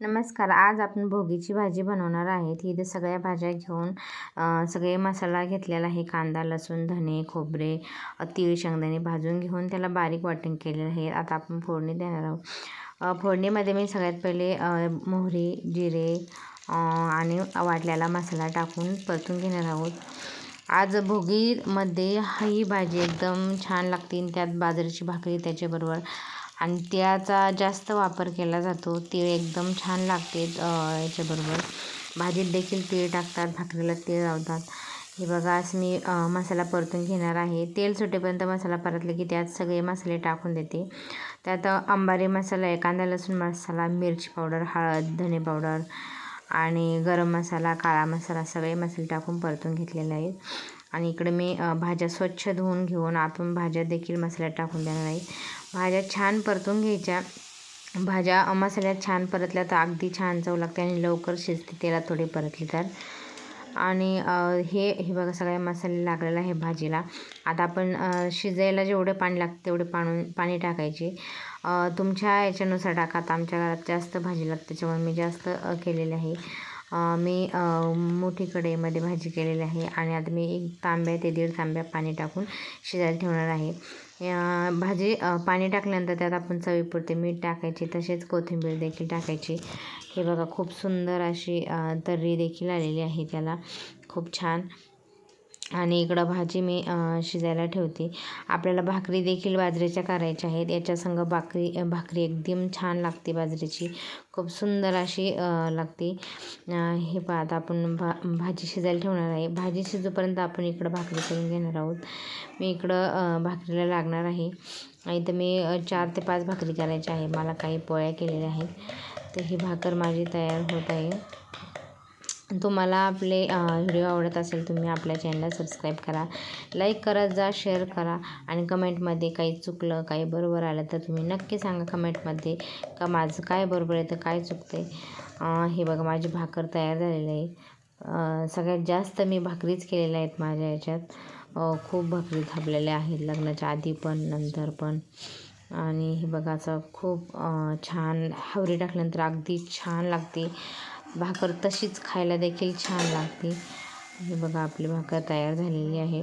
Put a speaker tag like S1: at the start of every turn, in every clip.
S1: नमस्कार. आज आपण भोगीची भाजी बनवणार आहेत. इथे सगळ्या भाज्या घेऊन सगळे मसाला घेतलेला आहे. कांदा लसूण धने खोबरे तीळ शेंगदाणे भाजून घेऊन त्याला बारीक वाटण केलेलं आहे. आता आपण फोडणी देणार आहोत. फोडणीमध्ये मी सगळ्यात पहिले मोहरी जिरे आणि वाटलेला मसाला टाकून परतून घेणार आहोत. आज भोगीमध्ये ही भाजी एकदम छान लागते आणि त्यात बाजरीची भाकरी त्याच्याबरोबर आणि तिळाचा जास्त वापर केला जातो. तीळ एकदम छान लागते याच्याबरोबर. भाजीत देखील तीळ टाकतात भाकरीला तीळ लावतात. हे बघा आज मी मसाला परतून घेणार आहे. तेल सुटेपर्यंत मसाला परतले की त्यात सगळे मसाले टाकून देते. त्यात अंबारी मसाला आहे कांदा लसूण मसाला मिरची पावडर हळद धने पावडर आणि गरम मसाला काळा मसाला सगळे मसाले टाकून परतून घेतलेले आहेत. आणि इकडे मी भाज्या स्वच्छ धुवून घेऊन आपण भाज्या देखील मसाल्यात टाकून देणार आहे. भाज्या छान परतून घ्यायच्या. भाज्या मसाल्यात छान परतल्या तर अगदी छान चव लागते आणि लवकर शिजते तेला थोडी परतली तर. आणि हे हे बघा सगळे मसाले लागलेला आहे भाजीला. आता आपण शिजायला जेवढे पाणी लागते तेवढे पाणून पाणी टाकायचे. तुमच्या याच्यानुसार टाका. आता आमच्या घरात जास्त भाजी लागते त्याच्यामुळे मी जास्त केलेले आहे. मी मोठी कढईमध्ये भाजी केलेली आहे आणि आता मी एक तांब्या ते दीड तांब्या पाणी टाकून शिजायला ठेवणार आहे. भाजी पाणी टाकल्यानंतर त्यात आपण चवीपुरते मीठ टाकायचे तसेच कोथिंबीर देखील टाकायची. हे बघा खूप सुंदर अशी तर्री देखील आलेली आहे त्याला. खूप छान. आणि इकडं भाजी मी शिजायला ठेवते. आपल्याला भाकरी देखील बाजरीच्या करायच्या आहेत. याच्या संग भाकरी भाकरी एकदम छान लागते बाजरीची. खूप सुंदर अशी लागते. हे पहा आता आपण भा भाजी शिजायला ठेवणार आहे. भाजी शिजूपर्यंत आपण इकडं भाकरी करून घेणार आहोत. मी इकडं भाकरीला लागणार आहे. इथं मी चार ते पाच भाकरी करायच्या आहे मला काही पोळ्या केलेल्या आहेत. तर ही भाकर माझी तयार होत आहे. तुम्हाला आपले व्हिडिओ आवडत असेल तुम्ही आपल्या चॅनलला सबस्क्राईब करा. लाईक करत जा शेअर करा. आणि कमेंटमध्ये काही चुकलं काही बरोबर आलं तर तुम्ही नक्की सांगा कमेंटमध्ये का माझं काय बरोबर आहे तर काय चुकते हे बघा माझी भाकर तयार झालेली आहे. सगळ्यात जास्त मी भाकरीच केलेल्या आहेत माझ्या याच्यात. खूप भाकरी थापलेल्या आहेत लग्नाच्या आधी पण नंतर पण. आणि हे बघा असं खूप छान हवरी टाकल्यानंतर अगदी छान लागते. भाकर तशीच खायला देखील छान लागते. हे बघा आपली भाकर तयार झालेली आहे.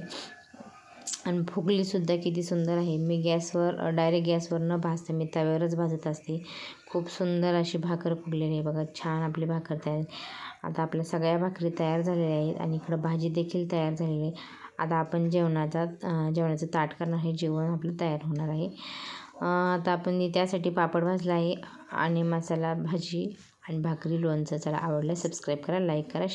S1: आणि फुगलीसुद्धा किती सुंदर आहे. मी गॅसवर डायरेक्ट गॅसवर न भाजते मी तव्यावरच भाजत असते. खूप सुंदर अशी भाकर फुगलेली आहे. बघा छान आपली भाकर तयार. आता आपल्या सगळ्या भाकरी तयार झालेल्या आहेत आणि इकडं भाजी देखील तयार झालेली आहे. आता आपण जेवणाचा जेवणाचं ताट करणार आहे. जेवण आपलं तयार होणार आहे. आता आपण त्यासाठी पापड भाजला आहे आणि मसाला भाजी आणि भाकरी लोणचं चला आवडलं सबस्क्राईब करा लाईक करा